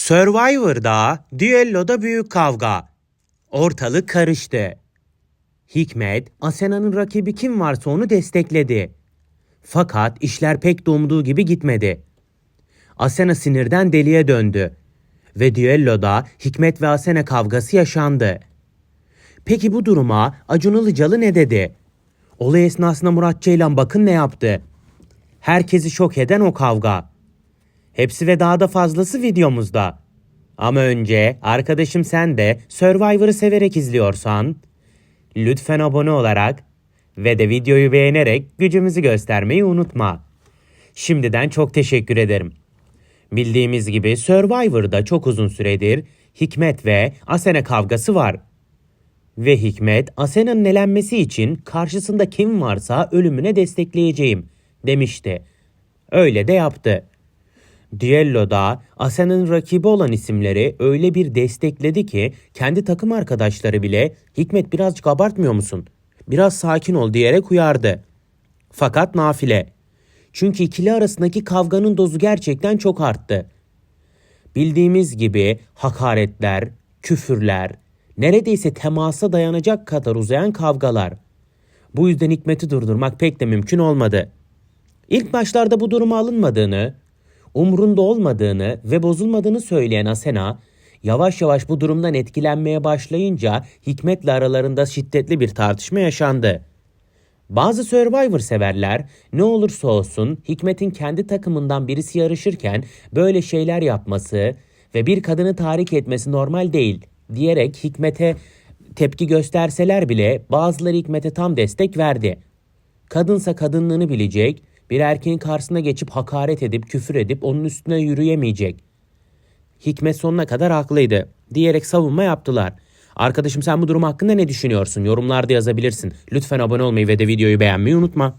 Survivor'da düelloda büyük kavga. Ortalık karıştı. Hikmet, Asena'nın rakibi kim varsa onu destekledi. Fakat işler pek de umduğu gibi gitmedi. Asena sinirden deliye döndü. Ve düelloda Hikmet ve Asena kavgası yaşandı. Peki bu duruma Acun Ilıcalı ne dedi? Olay esnasında Murat Ceylan bakın ne yaptı. Herkesi şok eden o kavga. Hepsi ve daha da fazlası videomuzda. Ama önce arkadaşım sen de Survivor'ı severek izliyorsan lütfen abone olarak ve de videoyu beğenerek gücümüzü göstermeyi unutma. Şimdiden çok teşekkür ederim. Bildiğimiz gibi Survivor'da çok uzun süredir Hikmet ve Asena kavgası var. Ve Hikmet Asena'nın elenmesi için karşısında kim varsa ölümüne destekleyeceğim demişti. Öyle de yaptı. Düelloda Asena'nın rakibi olan isimleri öyle bir destekledi ki kendi takım arkadaşları bile Hikmet birazcık abartmıyor musun? Biraz sakin ol diyerek uyardı. Fakat nafile. Çünkü ikili arasındaki kavganın dozu gerçekten çok arttı. Bildiğimiz gibi hakaretler, küfürler, neredeyse temasa dayanacak kadar uzayan kavgalar. Bu yüzden Hikmet'i durdurmak pek de mümkün olmadı. İlk başlarda bu duruma alınmadığını, umrunda olmadığını ve bozulmadığını söyleyen Asena, yavaş yavaş bu durumdan etkilenmeye başlayınca Hikmet'le aralarında şiddetli bir tartışma yaşandı. Bazı Survivor severler ne olursa olsun Hikmet'in kendi takımından birisi yarışırken böyle şeyler yapması ve bir kadını tahrik etmesi normal değil diyerek Hikmet'e tepki gösterseler bile bazıları Hikmet'e tam destek verdi. Kadınsa kadınlığını bilecek, bir erkeğin karşısına geçip hakaret edip küfür edip onun üstüne yürüyemeyecek. Hikmet sonuna kadar haklıydı diyerek savunma yaptılar. Arkadaşım sen bu durum hakkında ne düşünüyorsun? Yorumlarda yazabilirsin. Lütfen abone olmayı ve de videoyu beğenmeyi unutma.